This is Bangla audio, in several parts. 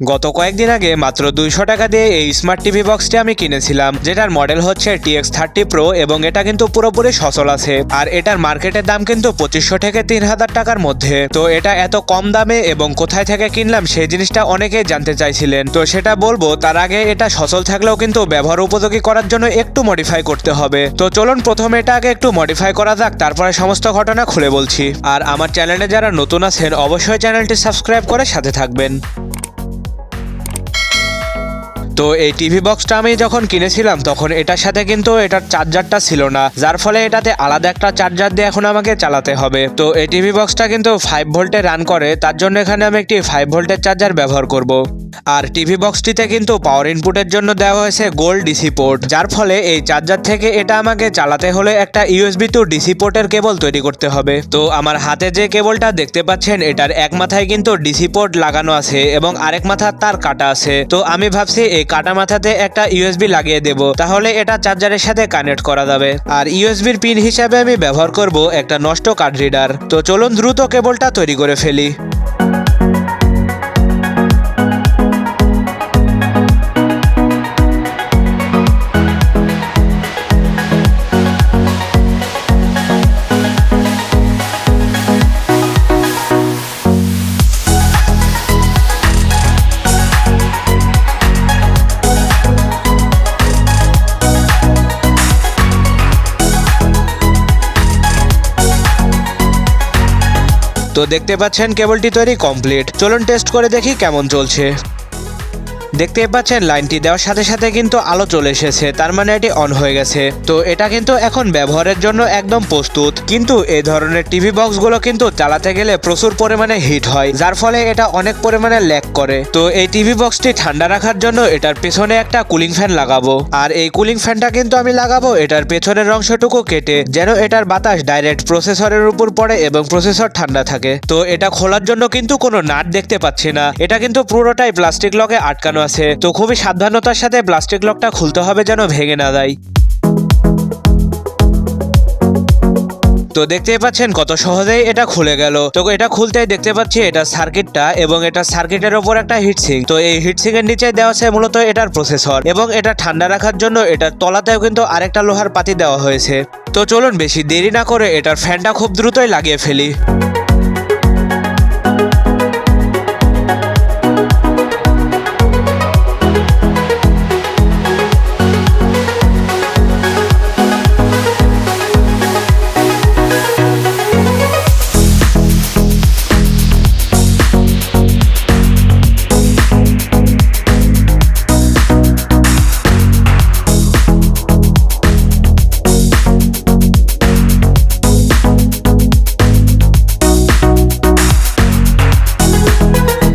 গত কয়েকদিন আগে মাত্র দুইশো টাকা দিয়ে এই স্মার্ট টিভি বক্সটি আমি কিনেছিলাম, যেটার মডেল হচ্ছে টিএক্স থার্টি প্রো এবং এটা কিন্তু পুরোপুরি সচল আছে। আর এটার মার্কেটের দাম কিন্তু পঁচিশশো থেকে তিন হাজার টাকার মধ্যে। তো এটা এত কম দামে এবং কোথায় থেকে কিনলাম সেই জিনিসটা অনেকেই জানতে চাইছিলেন। তো সেটা বলব, তার আগে এটা সচল থাকলেও কিন্তু ব্যবহার উপযোগী করার জন্য একটু মডিফাই করতে হবে। তো চলুন প্রথমে এটা আগে একটু মডিফাই করা যাক, তারপরে সমস্ত ঘটনা খুলে বলছি। আর আমার চ্যানেলে যারা নতুন আছেন, অবশ্যই চ্যানেলটি সাবস্ক্রাইব করে সাথে থাকবেন। তো এই টিভি বক্সটা আমি যখন কিনেছিলাম, তখন এটার সাথে কিন্তু এটার চার্জারটা ছিল না। যার ফলে এটাতে আলাদা একটা চার্জার দিয়ে এখন আমাকে চালাতে হবে। তো এই টিভি বক্সটা কিন্তু ফাইভ ভোল্টে রান করে, তার জন্য এখানে আমি একটি ফাইভ ভোল্টের চার্জার ব্যবহার করব। আর টিভি বক্সটিতে কিন্তু পাওয়ার ইনপুটের জন্য দেওয়া হয়েছে গোল্ড ডিসি পোর্ট যার ফলে এই চার্জার থেকে এটা আমাকে চালাতে হলে একটা ইউএসবি টু ডিসি পোর্টের কেবল তৈরি করতে হবে। তো আমার হাতে যে কেবলটা দেখতে পাচ্ছেন, এটার এক মাথায় কিন্তু ডিসি পোর্ট লাগানো আছে এবং আরেক মাথার তার কাটা আছে। তো আমি ভাবছি এই কাটা মাথাতে একটা ইউএসবি লাগিয়ে দেব, তাহলে এটা চার্জারের সাথে কানেক্ট করা যাবে। আর ইউএসবির পিন হিসাবে আমি ব্যবহার করব একটা নষ্ট কার্ড রিডার তো চলুন দ্রুত কেবলটা তৈরি করে ফেলি। তো দেখতে পাচ্ছেন কেবলটি তৈরি কমপ্লিট চলুন টেস্ট করে দেখি কেমন চলছে। দেখতে পাচ্ছেন লাইনটি দেওয়ার সাথে সাথে কিন্তু আলো চলে এসেছে, তার মানে এটি অন হয়ে গেছে। তো এটা কিন্তু এখন ব্যবহারের জন্য একদম প্রস্তুত। কিন্তু এই ধরনের টিভি বক্সগুলো কিন্তু চালাতে গেলে প্রচুর পরিমাণে হিট হয়, যার ফলে এটা অনেক পরিমাণে ল্যাক করে। তো এই টিভি বক্সটি ঠান্ডা রাখার জন্য এটার পেছনে একটা কুলিং ফ্যান লাগাবো। আর এই কুলিং ফ্যানটা কিন্তু আমি লাগাবো এটার পেছনের অংশটুকু কেটে, যেন এটার বাতাস ডাইরেক্ট প্রসেসরের উপর পড়ে এবং প্রসেসর ঠান্ডা থাকে। তো এটা খোলার জন্য কিন্তু কোনো নাট দেখতে পাচ্ছি না। এটা কিন্তু পুরোটাই প্লাস্টিক লকে আটকানো আছে। তো খুবই সাবধানতার সাথে প্লাস্টিক লকটা খুলতে হবে যেন ভেঙে না দেয় তো দেখতেই পাচ্ছেন কত সহজেই এটা খুলে গেল। তো এটা খুলতেই দেখতে পাচ্ছি এটা সার্কিটটা এবং এটা সার্কিটের ওপর একটা হিটসিং তো এই হিটসিং এর নিচে দেওয়া আছে মূলত এটার প্রসেসর এবং এটা ঠান্ডা রাখার জন্য এটার তলাতেও কিন্তু আরেকটা লোহার পাতি দেওয়া হয়েছে। তো চলুন বেশি দেরি না করে এটার ফ্যানটা খুব দ্রুতই লাগিয়ে ফেলি।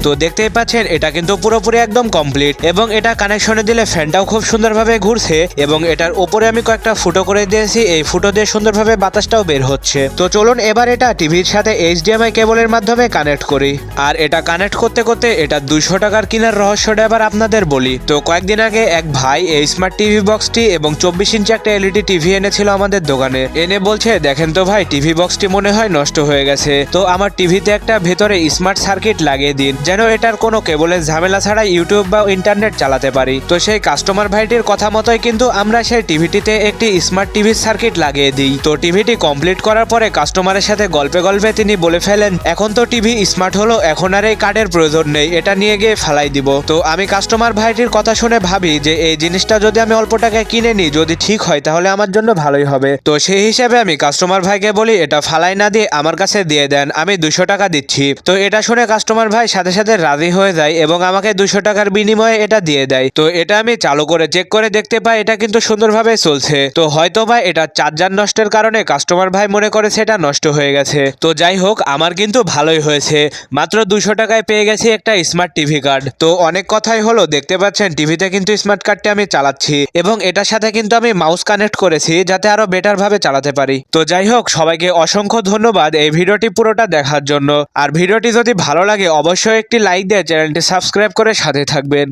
তো দেখতেই পাচ্ছেন, এটা কিন্তু পুরোপুরি একদম কমপ্লিট এবং এটা কানেকশনে দিলে ফ্যানটাও খুব সুন্দরভাবে ঘুরছে এবং এটার উপরে আমি কয়েকটা ফুটো করে দিয়েছি, এই ফুটো দিয়ে সুন্দরভাবে বাতাসটাও বের হচ্ছে। তো চলুন এবার এটা টিভির সাথে এইচডিএমআই কেবলের মাধ্যমে কানেক্ট করি। আর এটা কানেক্ট করতে করতে এটা দুইশো টাকার কেনার রহস্যটা এবার আপনাদের বলি। তো কয়েকদিন আগে এক ভাই এই স্মার্ট টিভি বক্সটি এবং চব্বিশ ইঞ্চি একটা এলইডি টিভি এনেছিল আমাদের দোকানে। এনে বলছে, দেখেন তো ভাই টিভি বক্সটি মনে হয় নষ্ট হয়ে গেছে। তো আমার টিভিতে একটা ভেতরে স্মার্ট সার্কিট লাগিয়ে দিন যেন এটার কোনো কেবলের ঝামেলা ছাড়া ইউটিউব বা ইন্টারনেট চালাতে পারি। তো সেই কাস্টমার ভাইটির কথা মতোই কিন্তু আমরা সেই টিভিটিতে একটি স্মার্ট টিভির সার্কিট লাগিয়ে দিই। তো টিভিটি কমপ্লিট করার পরে কাস্টমারের সাথে গল্পে গল্পে তিনি বলে ফেলেন, এখন তো টিভি স্মার্ট হলো, এখন আর এই কার্ডের প্রয়োজন নেই, এটা নিয়ে গিয়ে ফেলাই দিব। তো আমি কাস্টমার ভাইটির কথা শুনে ভাবি যে এই জিনিসটা যদি আমি অল্প টাকায় কিনে নিই, যদি ঠিক হয় তাহলে আমার জন্য ভালোই হবে। তো সেই হিসাবে আমি কাস্টমার ভাইকে বলি, এটা ফালাই না দিয়ে আমার কাছে দিয়ে দেন, আমি দুশো টাকা দিচ্ছি। তো এটা শুনে কাস্টমার ভাই সাথে সাথে রাজি হয়ে যায় এবং আমাকে দুশো টাকার বিনিময়ে এটা দিয়ে দেয়। তো এটা আমি চালু করে চেক করে দেখতে পাই, এটা কিন্তু সুন্দরভাবে চলছে। তো হয়তো বা এটা চার্জার নষ্টের কারণে কাস্টমার ভাই মনে করে সেটা নষ্ট হয়ে গেছে। তো যাই হোক, আমার কিন্তু ভালোই হয়েছে। মাত্র দুশো টাকায় পেয়ে গেছি একটা স্মার্ট টিভি কার্ড তো অনেক কথাই হলো, দেখতে পাচ্ছেন টিভিতে কিন্তু স্মার্ট কার্ডটি আমি চালাচ্ছি এবং এটার সাথে কিন্তু আমি মাউস কানেক্ট করেছি যাতে আরও বেটার ভাবে চালাতে পারি। তো যাই হোক, সবাইকে অসংখ্য ধন্যবাদ এই ভিডিওটি পুরোটা দেখার জন্য। আর ভিডিওটি যদি ভালো লাগে, অবশ্যই একটি লাইক দিয়ে চ্যানেলটি সাবস্ক্রাইব করে সাথে থাকবেন।